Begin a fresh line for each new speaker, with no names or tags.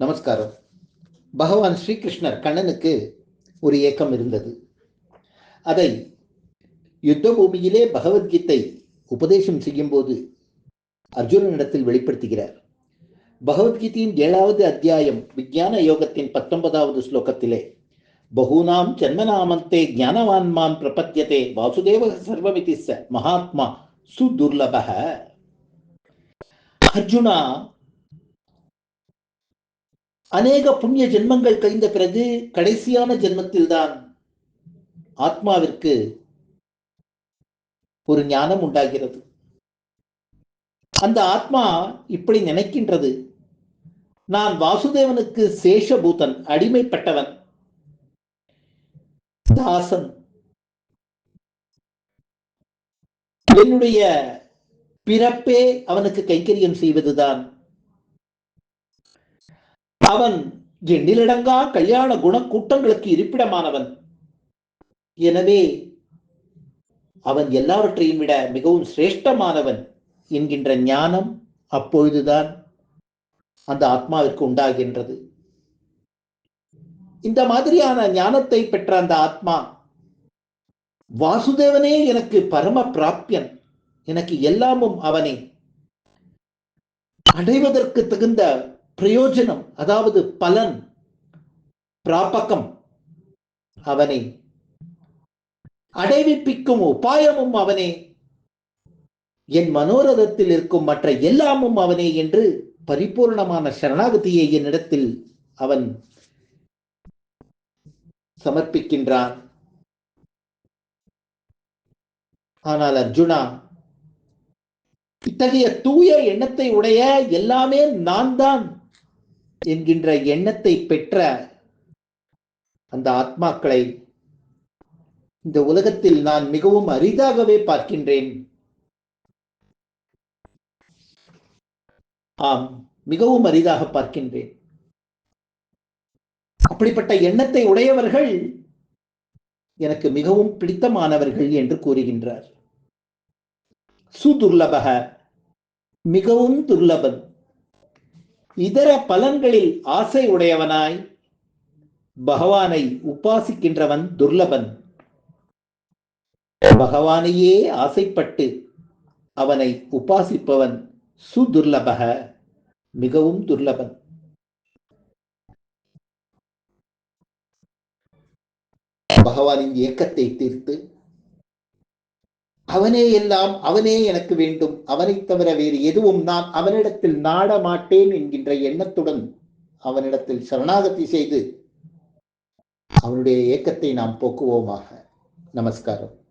நமஸ்காரம். பகவான் ஸ்ரீகிருஷ்ணர் கண்ணனுக்கு ஒரு ஏக்கம் இருந்தது. அதை யுத்த பூமியிலே பகவத்கீதை உபதேசம் செய்யும்போது அர்ஜுனனிடத்தில் வெளிப்படுத்துகிறார். பகவத்கீதையின் ஏழாவது அத்தியாயம் விஞ்ஞான யோகத்தின் பத்தொன்பதாவது ஸ்லோகத்திலே பகூனாம் ஜன்மநாமந்தே ஞானவான் மாம் பிரபத்தியதே வாசுதேவ சர்வமிதி ச மகாத்மா சுதுர்லபக அர்ஜுனா அநேக புண்ணிய ஜென்மங்கள் கழிந்த பிறகு கடைசியான ஜென்மத்தில்தான் ஆத்மாவிற்கு ஒரு ஞானம் உண்டாகிறது. அந்த ஆத்மா இப்படி நினைக்கின்றது. நான் வாசுதேவனுக்கு சேஷபூதன் அடிமைப்பட்டவன் தாசன். என்னுடைய பிறப்பே அவனுக்கு கைங்கரியம் செய்வதுதான். அவன் எண்ணிலடங்கா கல்யாண குண கூட்டங்களுக்கு இருப்பிடமானவன். எனவே அவன் எல்லாவற்றையும் விட மிகவும் சிரேஷ்டமானவன் என்கின்ற ஞானம் அப்பொழுதுதான் அந்த ஆத்மாவிற்கு உண்டாகின்றது. இந்த மாதிரியான ஞானத்தை பெற்ற அந்த ஆத்மா வாசுதேவனே எனக்கு பரம பிராப்தியன். எனக்கு எல்லாமும் அவனே. அடைவதற்கு தகுந்த பிரயோஜனம் அதாவது பலன் பிராபகம் அவனை. அடைவிப்பிக்கும் உபாயமும் அவனே. என் மனோரதத்தில் இருக்கும் மற்ற எல்லாமும் அவனே என்று பரிபூர்ணமான சரணாகதியை என்னிடத்தில் அவன் சமர்ப்பிக்கின்றான். ஆனால் அர்ஜுனா இத்தகைய தூய எண்ணத்தை உடைய எல்லாமே நான் தான் என்கின்ற எண்ணத்தை பெற்ற அந்த ஆத்மாக்களை இந்த உலகத்தில் நான் மிகவும் அரிதாகவே பார்க்கின்றேன். ஆம் மிகவும் அரிதாக பார்க்கின்றேன். அப்படிப்பட்ட எண்ணத்தை உடையவர்கள் எனக்கு மிகவும் பிடித்தமானவர்கள் என்று கூறுகின்றார். சுதுர்லபக மிகவும் துர்லபன். இதர பலன்களில் ஆசை உடையவனாய் பகவானை உபாசிக்கின்றவன் துர்லபன். பகவானையே ஆசைப்பட்டு அவனை உபாசிப்பவன் சுதுர்லபக மிகவும் துர்லபன். பகவானின் இயக்கத்தை தீர்த்து அவனே எல்லாம் அவனே எனக்கு வேண்டும். அவனைத் தவிர வேறு எதுவும் நான் அவனிடத்தில் நாட மாட்டேன் என்கின்ற எண்ணத்துடன் அவனிடத்தில் சரணாகதி செய்து அவனுடைய இயக்கத்தை நாம் போக்குவோமாக. நமஸ்காரம்.